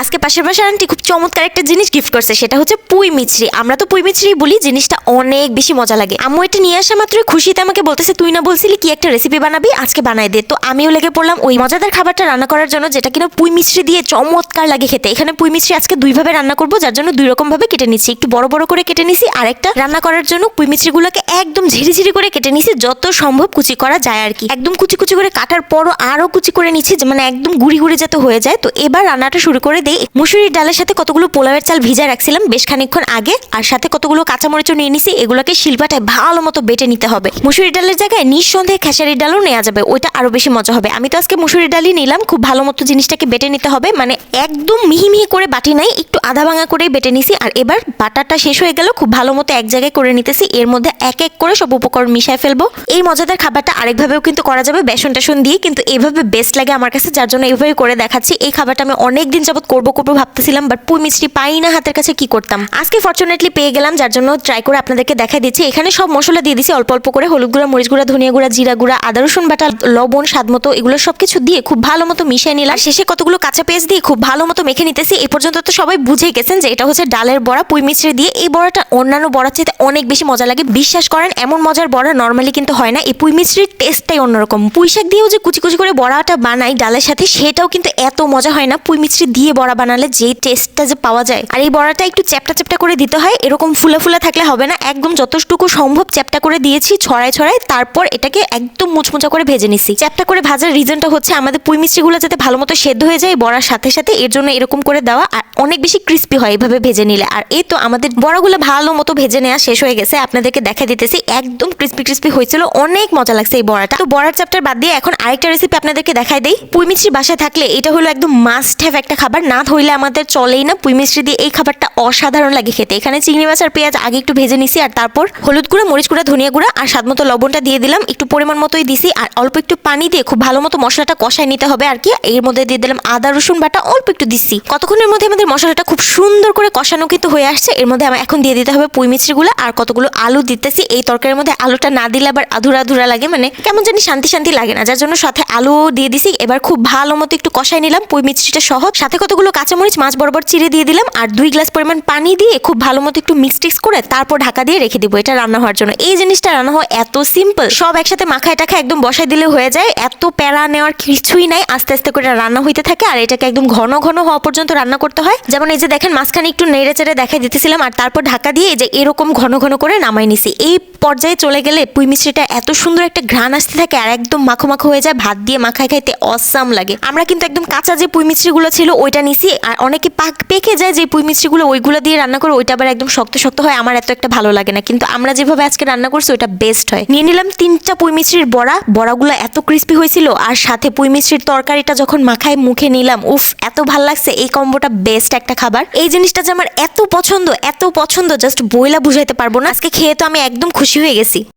আজকে পাশের বাসার আন্টি খুব চমৎকার একটা জিনিস গিফট করছে, সেটা হচ্ছে পুঁই মিছরি। আমরা তো পুঁই মিছরি বলি, জিনিসটা অনেক বেশি মজা লাগে। আম্মু এটা নিয়ে আসা মাত্রই খুশিতে আমাকে বলতেছে, তুই না বলছিলি কি একটা রেসিপি বানাবি? আজকে বানাই দে। তো আমিও লেগে পড়লাম, ওই মজাদার খাবারটা রান্না করার জন্য, যেটা কিনা পুঁই মিছরি দিয়ে চমৎকার লাগে খেতে। এখানে পুঁই মিছরি আজকে দুইভাবে রান্না করব, যার জন্য দুই রকম ভাবে কেটে নিচ্ছি। একটু বড় বড় করে কেটে নিছি আর একটা রান্না করার জন্য পুঁই মিছরিগুলোকে একদম ঝিরিঝিরি করে কেটে নিছি, যত সম্ভব কুচি করা যায় আর কি। একদম কুচি কুচি করে কাটার পরও আরও কুচি করে নিচ্ছি মানে একদম গুড়ি গুড়ি যাতে হয়ে যায়। তো এবার রান্নাটা শুরু করে দেই। মুসুরির ডালের সাথে কতগুলো পোলাওয়ের চাল ভিজা রাখছিলাম বেশ খানিকক্ষণ আগে, আর সাথে কতগুলো কাঁচামরিচও নিয়ে নিছি, এগুলোকে শিলপাটায় ভালো মতো বেটে নিতে হবে। মুসুরির ডালের জায়গায় নিঃসন্দেহে খেসারির ডালও নেওয়া যাবে, ওইটা আরও বেশি মজা হবে। আমি তো আজকে মুসুরির ডালই নিলাম, খুব ভালো মতো জিনিসটাকে বেটে নিতে হবে মানে একদম মিহি মিহি করে বাটি নাই, একটু আধা ভাঙা করেই বেটে নিছি, আর এবার বাটারটা শেষ হয়ে গেল, খুব ভালো মতো এক জায়গায় করে নিতেছি, এর মধ্যে এক এক করে সব উপকরণ মিশায় ফেলব। এই মজাদার খাবারটা আরেকভাবেও কিন্তু করা যাবে বেসন টেসন দিয়ে, কিন্তু এইভাবে বেস্ট লাগে আমার কাছে, যার জন্য এইভাবে করে দেখাচ্ছি। এই খাবারটা আমি অনেক দিন যাবত করব করব ভাবতেছিলাম বাট পুই মিষ্টি পাই না হাতের কাছে কি করতাম। আজকে ফর্চুনেটলি পেয়ে গেলাম, যার জন্য ট্রাই করে আপনাদেরকে দেখা দিচ্ছি। এখানে সব মশলা দিয়ে দিচ্ছি অল্প অল্প করে হলুদ গুঁড়া, মরিচ গুঁড়া, ধনিয়া গুঁড়া, জিরা গুঁড়া, আদা, রসুন বাটা, লবণ, স্বাদ মতো এগুলো সবকিছু দিয়ে খুব ভালো মতো মিশিয়ে নিলাম। শেষে কতগুলো কাঁচা পেঁয়াজ দিয়ে খুব ভালো মতো মেখে নিতেছি। এই পর্যন্ত তো সবাই বুঝে গেছেন যে এটা হচ্ছে ডালের বড়া, পুই মিশ্রি দিয়ে। এই বড়াটা অন্যান্য বড়ার চেয়ে অনেক বেশি মজা লাগে, বিশ্বাস করেন, এমন মজার বড়া নর্মালি কিন্তু হয় না। এই পুঁই মিশ্রির টেস্টটাই অন্যরকম। পুঁই শাক দিয়েও যে কুচি কুচি করে বড়াটা বানাই ডালের সাথে, সেটাও কিন্তু এত মজা হয় না। পুঁই মিশ্রি দিয়ে বড়া বানালে যে টেস্টটা যে পাওয়া যায়। আর এই বড়াটা একটু চ্যাপটা চ্যাপটা করে দিতে হয়, এরকম ফুলা ফুলা থাকলে হবে না। একদম যতটুকু সম্ভব চ্যাপটা করে দিয়েছি ছড়াই ছড়াই তারপর এটাকে একদম মুচমুচা করে ভেজে নিছি। চ্যাপটা করে ভাজার রিজনটা হচ্ছে, আমাদের পুঁই মিষ্টিগুলো যাতে ভালো মতো সেদ্ধ হয়ে যায় বড়ার সাথে সাথে, এর জন্য এরকম করে দেওয়া, আর অনেক বেশি ক্রিস্পি হয় এভাবে ভেজে নিলে। আর এই তো আমাদের বড়াগুলো ভালো মতো ভেজে নেওয়া শেষ হয়ে গেছে। আপনাদেরকে দেখা দিতেছি একদম ক্রিস্পি ক্রিস্পি হয়েছিল, অনেক মজা লাগছে এই বড়াটা। তো বড়ার চ্যাপ্টার বাদ দিয়ে এখন আরেকটা রেসিপি আপনাদেরকে দেখাই দেই। পুঁই মিষ্টি বাসায় থাকলে এটা হলো একদম মাস্ট হ্যাভ একটা খাবার, না ধরলে আমাদের চলেই না। পুঁই মিষ্টি দিয়ে এই খাবারটা অসাধারণ লাগে খেতে। এখানে চিংড়ি মাছ আর পেঁয়াজ আগে একটু ভেজে নিছি আর তারপর হলুদ গুঁড়া, মরিচ গুঁড়া, ধনিয়া গুঁড়া আর স্বাদ মতো লবণটা দিয়ে দিলাম। একটু পরিমাণ মতোই দিছি আর অল্প একটু পানি দিয়ে খুব ভালো মতো মশলাটা কষায় নিতে হবে আর কি। এর মধ্যে দিয়ে দিলাম আদা, রসুন বাটা, অল্প একটু দিছি। কতক্ষণের মধ্যে আমাদের মশলাটা খুব সুন্দর করে কষানো কিন্তু হয়ে আসছে, এর মধ্যে এখন দিয়ে দিতে হবে পুঁই মিষ্টিগুলো আর কতগুলো আলু দিতেছি। এই তরকারির মধ্যে আলুটা না দিলে আবার আধুরা আধুরা লাগে মানে কেমন জানি শান্তি শান্তি লাগে না। যার জন্য সাথে আলু দিয়ে দিছি, এবার খুব ভালো মতো একটু কষাই নিলাম, পুঁই মিষ্টিটা সহ। সাথে কতগুলো কাঁচামরিচ, মাছ বরাবর চিড়ে দিয়ে দিলাম, আর দুই গ্লাস পরিমাণ পানি দিয়ে খুব ভালো মতো একটু মিক্স টিক্স করে তারপর ঢাকা দিয়ে রেখে দিব এটা রান্না হওয়ার জন্য। এই জিনিসটা রান্না হওয়া এত সিম্পল সব একসাথে মাখায় টাখা একদম বসাই দিলে হয়ে যায়। এত প্যারা নেওয়ার কিছুই নাই, আস্তে আস্তে করে রান্না হইতে থাকে, আর এটাকে একদম ঘন ঘন হওয়া পর্যন্ত রান্না করতে হয়। যেমন এই যে দেখেন, মাঝখানে একটু নেড়ে চেড়ে দেখাই দিতেছিলাম, আর তারপর ঢাকা দিয়ে এই যে এরকম ঘন ঘন করে নামাই নিছি। এই পর্যায়ে চলে গেলে পুঁই মিষ্টিটা এত সুন্দর একটা ঘ্রাণ আসতে থাকে আর একদম মাখো মাখো হয়ে যায়, ভাত দিয়ে মাখায় খাইতে অসাম লাগে। আমরা কিন্তু একদম কাঁচা যে পুঁই মিষ্টিগুলো ছিল ওইটা নিছি আর অনেকে পাক পেকে যায় যে পুঁই মিষ্টিগুলো ওইগুলো দিয়ে রান্না করে, ওইটা আবার একদম শক্ত শক্ত হয়, আমার এত একটা ভালো লাগে না। কিন্তু আমরা যেভাবে আজকে রান্না করছি, ওইটা বেস্ট হয়। নিয়ে নিলাম তিনটা পুঁই মিষ্টির বড়া। বড়াগুলো এত ক্রিস্পি হয়েছিল আর সাথে পুঁই মিষ্টির তরকারিটা যখন মাখায় মুখে নিলাম, উফ, এত ভালো লাগছে। এই কম্বোটা বেস্ট একটা খাবার। এই জিনিসটা যে আমার এত পছন্দ এত পছন্দ জাস্ট বইলা বুঝাইতে পারব না। আজকে খেয়ে তো আমি একদম খুশি হয়ে গেছি।